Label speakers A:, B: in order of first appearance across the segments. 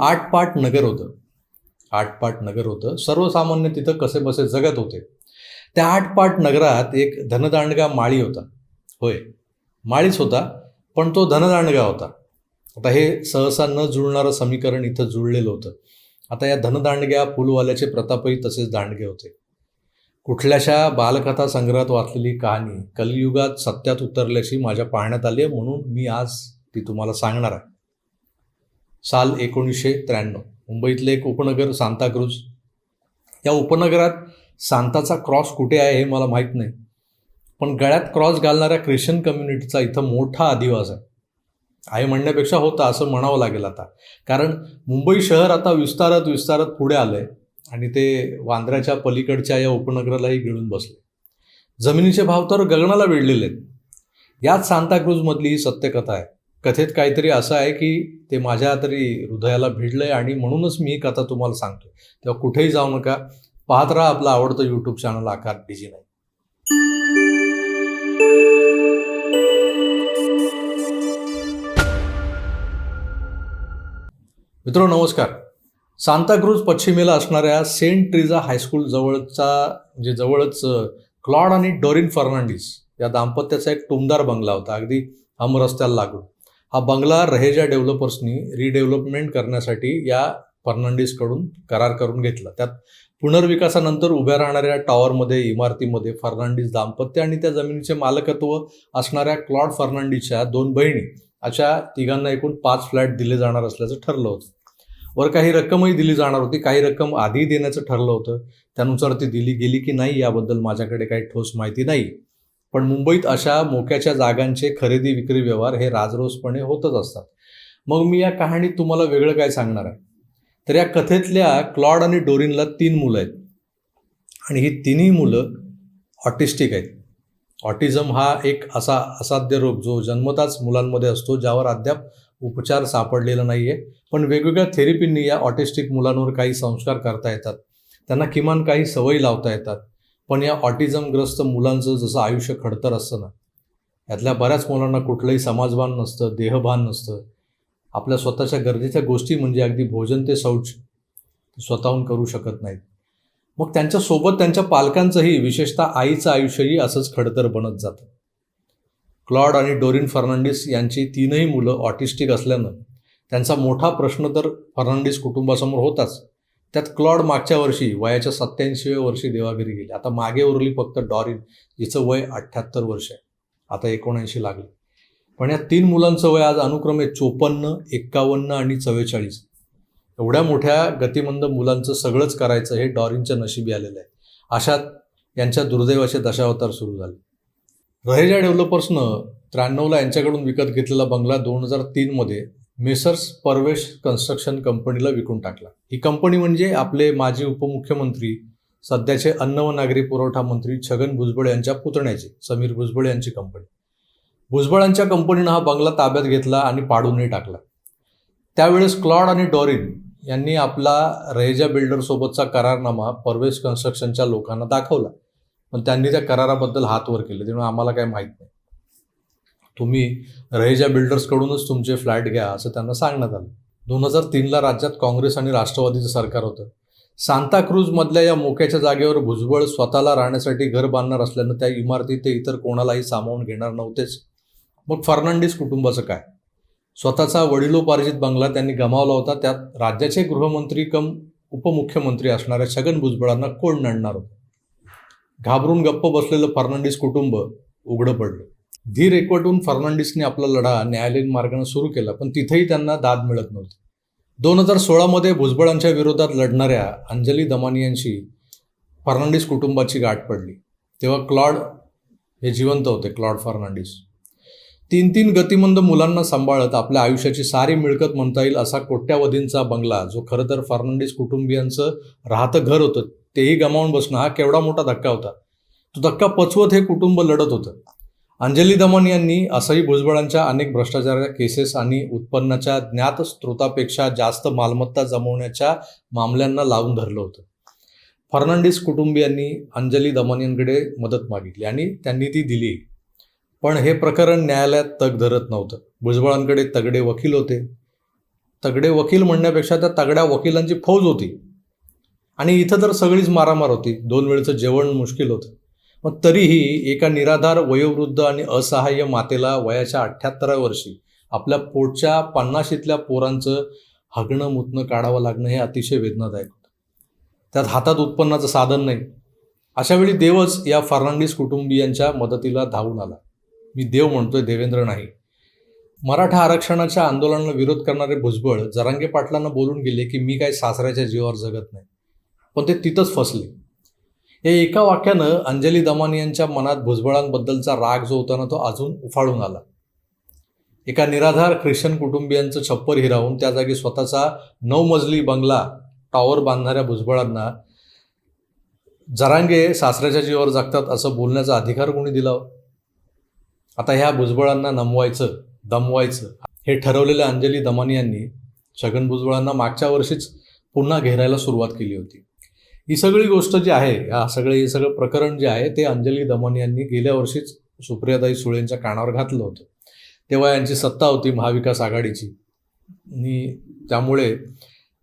A: आठपाट नगर होतं. आठपाट नगर होतं. सर्वसामान्य तिथं कसे बसे जगत होते. त्या आठपाट नगरात एक धनदांडगा माळी होता. होय माळीच होता पण तो धनदांडगा होता. आता हे सहसा न जुळणारं समीकरण इथं जुळलेलं होतं. आता या धनदांडग्या फुलवाल्याचे प्रतापही तसेच दांडगे होते. कुठल्याशा बालकथा संग्रहात वाचलेली कहाणी कलियुगात सत्यात उतरल्याची माझ्या पाहण्यात आली आहे म्हणून मी आज ती तुम्हाला सांगणार आहे. साल एकोणीसशे त्र्याण्णव. मुंबईतले एक उपनगर सांताक्रूज या उपनगरात सांताचा क्रॉस कुठे आहे हे मला माहीत नाही. पण गळ्यात क्रॉस घालणाऱ्या ख्रिश्चन कम्युनिटीचा इथं मोठा अधिवास आहे. आहे म्हणण्यापेक्षा होता असं म्हणावं लागेल आता. कारण मुंबई शहर आता विस्तारत विस्तारत पुढे आलं आहे आणि ते वांद्र्याच्या पलीकडच्या या उपनगरालाही गिळून बसले. जमिनीचे भाव तर गगनाला वेढलेले आहेत. याच सांताक्रूजमधली ही सत्यकथा आहे. कथेत काहीतरी असं आहे की ते माझ्या तरी हृदयाला भिडलं आहे आणि म्हणूनच मी ही कथा तुम्हाला सांगतो तेव्हा कुठेही जाऊ नका. पाहत राहा आपलं आवडतं यूट्यूब चॅनल आकार डिजी नाही मित्र नमस्कार. सांताक्रूज पश्चिमेला असणाऱ्या सेंट ट्रिझा हायस्कूल जवळचा म्हणजे जवळच क्लॉड आणि डोरिन फर्नांडिस या दाम्पत्याचा एक टुमदार बंगला होता. अगदी हम रस्त्याला लागून. हा बंगला रहेजा डेव्हलपर्सनी रिडेव्हलपमेंट करण्यासाठी या फर्नांडिसकडून करार करून घेतला. त्यात पुनर्विकासानंतर उभ्या राहणाऱ्या टॉवरमध्ये इमारतीमध्ये फर्नांडिस दाम्पत्य आणि त्या जमिनीचे मालकत्व असणाऱ्या क्लॉड फर्नांडिसच्या दोन बहिणी अशा तिघांना एकूण पाच फ्लॅट दिले जाणार असल्याचं ठरलं होतं. वर काही रक्कमही दिली जाणार होती. काही रक्कम आधी देण्याचं ठरलं होतं. त्यानुसार ती दिली गेली की नाही याबद्दल माझ्याकडे काही ठोस माहिती नाही. पण मुंबईत अशा मोक्याच्या जागांचे खरेदी विक्री व्यवहार हे राजरोसपणे होतच असतात. मग मी या कहाणीत तुम्हाला वेगळं काय सांगणार आहे? तर या कथेतल्या क्लॉड आणि डोरिनला तीन मुलं आहेत. आणि ही तिन्ही मुलं ऑटिस्टिक आहेत. ऑटिझम हा एक असा असाध्य रोग जो जन्मताच मुलांमध्ये असतो ज्यावर अद्याप उपचार सापडलेला नाही आहे पण वेगवेगळ्या थेरपींनी या ऑटिस्टिक मुलांवर काही संस्कार करता येतात. त्यांना किमान काही सवयी लावता येतात. पण या ऑटिझमग्रस्त मुलांचं जसं आयुष्य खडतर असतं ना यातल्या बऱ्याच मुलांना कुठलंही समाजभान नसतं देहभान नसतं. आपल्या स्वतःच्या गरजेच्या गोष्टी म्हणजे अगदी भोजन ते शौच स्वतःहून करू शकत नाहीत. मग त्यांच्यासोबत त्यांच्या पालकांचंही विशेषतः आईचं आयुष्यही असंच खडतर बनत जातं. क्लॉड आणि डोरिन फर्नांडिस यांची तीनही मुलं ऑटिस्टिक असल्यानं त्यांचा मोठा प्रश्न तर फर्नांडिस कुटुंबासमोर होताच. त्यात क्लॉड मागच्या वर्षी वयाच्या सत्याऐंशीव्या वर्षी देवाघरी गेली. आता मागे उरली फक्त डॉरिन जिचं वय अठ्ठ्याहत्तर वर्ष आहे. आता एकोणऐंशी लागली. पण या तीन मुलांचं वय आज अनुक्रमे चोपन्न एक्कावन्न आणि चव्वेचाळीस. एवढ्या मोठ्या गतिमंद मुलांचं सगळंच करायचं हे डॉरिनच्या नशिबी आलेलं आहे. अशात यांच्या दुर्दैवाचे दशावतार सुरू झाले. रहेजा डेव्हलपर्सनं त्र्याण्णवला यांच्याकडून विकत घेतलेला बंगला दोन हजार तीनमध्ये मेसर्स परवेश कन्स्ट्रक्शन कंपनीला विकून टाकला. ही कंपनी म्हणजे आपले माजी उपमुख्यमंत्री सध्याचे अन्न व नागरी पुरवठा मंत्री छगन भुजबळ यांच्या पुतण्याचे समीर भुजबळ यांची कंपनी. भुजबळांच्या कंपनीनं हा बंगला ताब्यात घेतला आणि पाडूनही टाकला. त्यावेळेस क्लॉड आणि डॉरिन यांनी आपला रहेजा बिल्डरसोबतचा करारनामा परवेश कन्स्ट्रक्शनच्या लोकांना दाखवला. पण त्यांनी त्या कराराबद्दल हात वर केले त्यामुळे आम्हाला काही माहीत नाही. तुम्ही रहेजा बिल्डर्सकडूनच तुमचे फ्लॅट घ्या असं त्यांना सांगण्यात आलं. दोन हजार तीनला राज्यात काँग्रेस आणि राष्ट्रवादीचं सरकार होतं. सांताक्रूजमधल्या या मोक्याच्या जागेवर भुजबळ स्वतःला राहण्यासाठी घर बांधणार असल्यानं त्या इमारतीत ते इतर कोणालाही सामावून घेणार नव्हतेच. मग फर्नांडिस कुटुंबाचं काय? स्वतःचा वडिलोपार्जित बंगला त्यांनी गमावला होता. त्यात राज्याचे गृहमंत्री कम उपमुख्यमंत्री असणाऱ्या छगन भुजबळांना कोण नडणार होतं? घाबरून गप्प बसलेलं फर्नांडिस कुटुंब उघडं पडलं. धीर एकवटून फर्नांडिसने आपला लढा न्यायालयीन मार्गाने सुरू केला पण तिथेही त्यांना दाद मिळत नव्हती. दोन हजार सोळामध्ये भुजबळांच्या विरोधात लढणाऱ्या अंजली दमानी यांची फर्नांडिस कुटुंबाची गाठ पडली. तेव्हा क्लॉड हे जिवंत होते क्लॉड फर्नांडिस. तीन तीन गतिमंद मुलांना सांभाळत आपल्या आयुष्याची सारी मिळकत म्हणता येईल असा कोट्यावधींचा बंगला जो खरं तर फर्नांडिस कुटुंबियांचं राहतं घर होतं तेही गमावून बसणं हा केवढा मोठा धक्का होता. तो धक्का पचवत हे कुटुंब लढत होतं. अंजली दमन यांनी असंही भुजबळांच्या अनेक भ्रष्टाचाराच्या केसेस आणि उत्पन्नाच्या ज्ञात स्रोतापेक्षा जास्त मालमत्ता जमवण्याच्या मामल्यांना लावून धरलं होतं. फर्नांडिस कुटुंबियांनी अंजली दमन यांकडे मदत मागितली आणि त्यांनी ती दिली. पण हे प्रकरण न्यायालयात तग धरत नव्हतं. भुजबळांकडे तगडे वकील होते. तगडे वकील म्हणण्यापेक्षा त्या तगड्या वकिलांची फौज होती. आणि इथं तर सगळीच मारामार होती. दोन वेळचं जेवण मुश्किल होतं. मग तरीही एका निराधार वयोवृद्ध आणि असहाय्य मातेला वयाच्या अठ्ठ्याहत्तराव्या वर्षी आपल्या पोटच्या पन्नाशीतल्या पोरांचं हगणं मुतणं काढावं लागणं हे अतिशय वेदनादायक होतं. त्यात हातात उत्पन्नाचं साधन नाही. अशावेळी देवच या फर्नांडिस कुटुंबियांच्या मदतीला धावून आला. मी देव म्हणतोय देवेंद्र नाही. मराठा आरक्षणाच्या आंदोलनाला विरोध करणारे भुजबळ जरांगे पाटलांना बोलून गेले की मी काय सासऱ्याच्या जीवावर जगत नाही. पण ते तिथंच फसले. या एका वाक्यानं अंजली दमानी यांच्या मनात भुजबळांबद्दलचा राग जो होता ना तो अजून उफाळून आला. एका निराधार ख्रिश्चन कुटुंबियांचं छप्पर हिरावून त्या जागी स्वतःचा नऊ मजली बंगला टॉवर बांधणाऱ्या भुजबळांना जरांगे सासऱ्याच्या जीवावर जगतात असं बोलण्याचा अधिकार कोणी दिला हो? आता ह्या भुजबळांना नमवायचं दमवायचं हे ठरवलेल्या अंजली दमानी यांनी छगन भुजबळांना मागच्या वर्षीच पुन्हा घेरायला सुरुवात केली होती. ही सगळी गोष्ट जी आहे या सगळे हे सगळं प्रकरण जे आहे ते अंजली दमन यांनी गेल्या वर्षीच सुप्रियाताई सुळेंच्या कानावर घातलं होतं. तेव्हा यांची सत्ता होती महाविकास आघाडीची. आणि त्यामुळे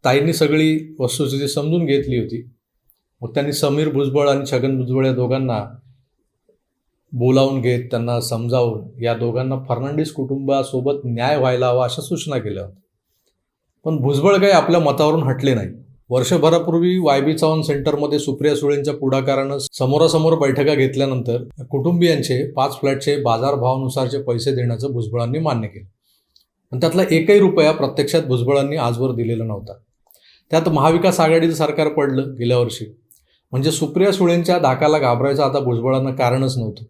A: ताईंनी सगळी वस्तुस्थिती समजून घेतली होती. मग त्यांनी समीर भुजबळ आणि छगन भुजबळ या दोघांना बोलावून घेत त्यांना समजावून या दोघांना फर्नांडिस कुटुंबासोबत न्याय व्हायला हवा अशा सूचना केल्या होत्या. पण भुजबळ काही आपल्या मतावरून हटले नाही. वर्षभरापूर्वी वाय बी चव्हाण सेंटरमध्ये सुप्रिया सुळेंच्या पुढाकारानं समोरासमोर बैठका घेतल्यानंतर कुटुंबियांचे पाच फ्लॅटचे बाजारभावानुसारचे पैसे देण्याचं भुजबळांनी मान्य केलं. पण त्यातला एकही रुपया प्रत्यक्षात भुजबळांनी आजवर दिलेला नव्हता. त्यात महाविकास आघाडीचं सरकार पडलं गेल्या वर्षी. म्हणजे सुप्रिया सुळेंच्या धाकाला घाबरायचं आता भुजबळांना कारणच नव्हतं.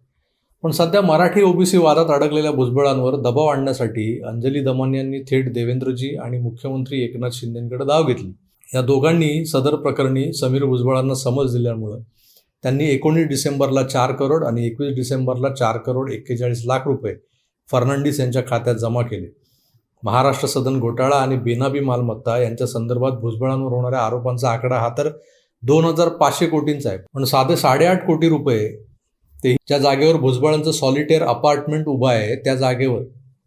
A: पण सध्या मराठी ओबीसी वादात अडकलेल्या भुजबळांवर दबाव आणण्यासाठी अंजली दमान यांनी थेट देवेंद्रजी आणि मुख्यमंत्री एकनाथ शिंदेंकडे धाव घेतली. या दोघांनी सदर प्रकरणी समीर भुजबळांना समज दिल्यामुळं त्यांनी एकोणीस डिसेंबरला चार करोड आणि एकवीस डिसेंबरला चार करोड एक्केचाळीस लाख रुपये फर्नांडिस यांच्या खात्यात जमा केले. महाराष्ट्र सदन घोटाळा आणि बेनाबी मालमत्ता यांच्या संदर्भात भुजबळांवर होणाऱ्या आरोपांचा आकडा हा तर दोन हजार पाचशे कोटींचा आहे. पण साधे साडेआठ कोटी रुपये ते ज्या जागेवर भुजबळांचं सॉलिटेअर अपार्टमेंट उभा आहे त्या जागेवर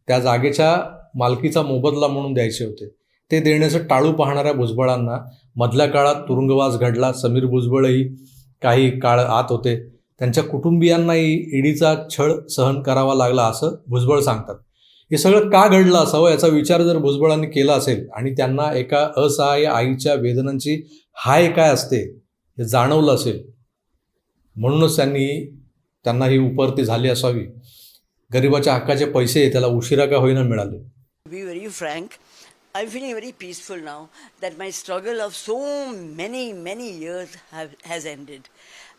A: त्या जागेच्या मालकीचा मोबदला म्हणून द्यायचे होते. ते देण्याचं टाळू पाहणाऱ्या भुजबळांना मधल्या काळात तुरुंगवास घडला. समीर भुजबळही काही काळ आत होते. त्यांच्या कुटुंबियांनाही ईडीचा छळ सहन करावा लागला असं भुजबळ सांगतात. हे सगळं का घडलं असावं याचा विचार जर भुजबळांनी केला असेल आणि त्यांना एका असहाय्य आईच्या वेदनांची हाय काय असते हे जाणवलं असेल म्हणूनच त्यांनी त्यांना ही उपरती झाली असावी. गरिबाच्या हक्काचे पैसे त्याला उशिरा का होईना मिळाले.
B: Be very frank I'm feeling very peaceful now that my struggle of so many, many years have, has ended.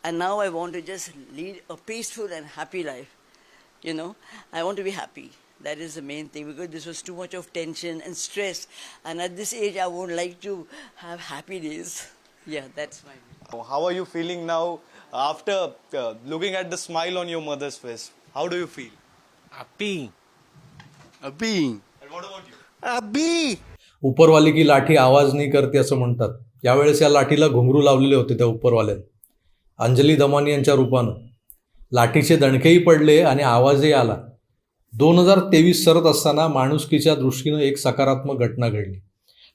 B: And now I want to just lead a peaceful and happy life. You know, I want to be happy. That is the main thing because this was too much of tension and stress. And at this age, I would like to have happy days. Yeah, that's my.
C: How are you feeling now after uh, looking at the smile on your mother's face? How do you feel?
D: Happy.
E: अभी
C: And what about you?
E: अभी.
A: उपरवाली की लाठी आवाज नाही करते असं म्हणतात. यावेळेस या लाठीला घुंगरू लावलेले होते त्या उपरवाल्याने. अंजली दमानी यांच्या रूपानं. लाठीचे दणकेही पडले आणि आवाजही आला. दोन हजार तेवीस सरत असताना माणुसकीच्या दृष्टीनं एक सकारात्मक घटना घडली.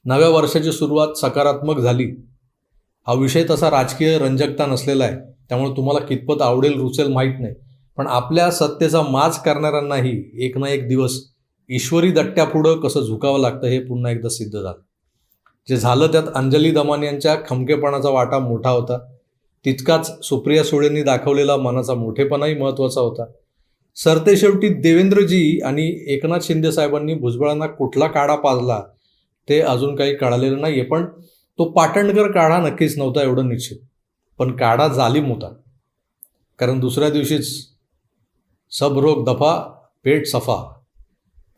A: नव्या वर्षाची सुरुवात सकारात्मक झाली. हा विषय तसा राजकीय रंजकता नसलेला आहे. त्यामुळे तुम्हाला कितपत आवडेल रुचेल माहीत नाही. पण आपल्या सत्तेचा माज करणाऱ्यांनाही एक ना एक दिवस ईश्वरी दट्ट्यापुढं कसं झुकावं लागतं हे पुन्हा एकदा सिद्ध झालं. जे झालं त्यात अंजली दमान यांच्या खमकेपणाचा वाटा मोठा होता. तितकाच सुप्रिया सुळेंनी दाखवलेला मनाचा मोठेपणाही महत्त्वाचा होता. सरतेशेवटी देवेंद्रजी आणि एकनाथ शिंदे साहेबांनी भुजबळांना कुठला काढा पाजला ते अजून काही कळालेलं नाही आहे पण तो पाटणकर काढा नक्कीच नव्हता एवढं निश्चित. पण काढा जालिम होता. कारण दुसऱ्या दिवशीच सब रोग दफा पेट सफा.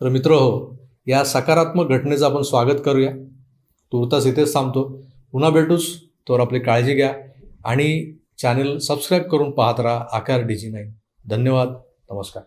A: तर मित्र हो या सकारात्मक घटनेचं आपण स्वागत करूया. तुर्तास इथेच थांबतो. पुन्हा भेटूच तर आपली काळजी घ्या आणि चॅनेल सबस्क्राईब करून पाहत राहा आकार डीजी नाईन धन्यवाद. नमस्कार.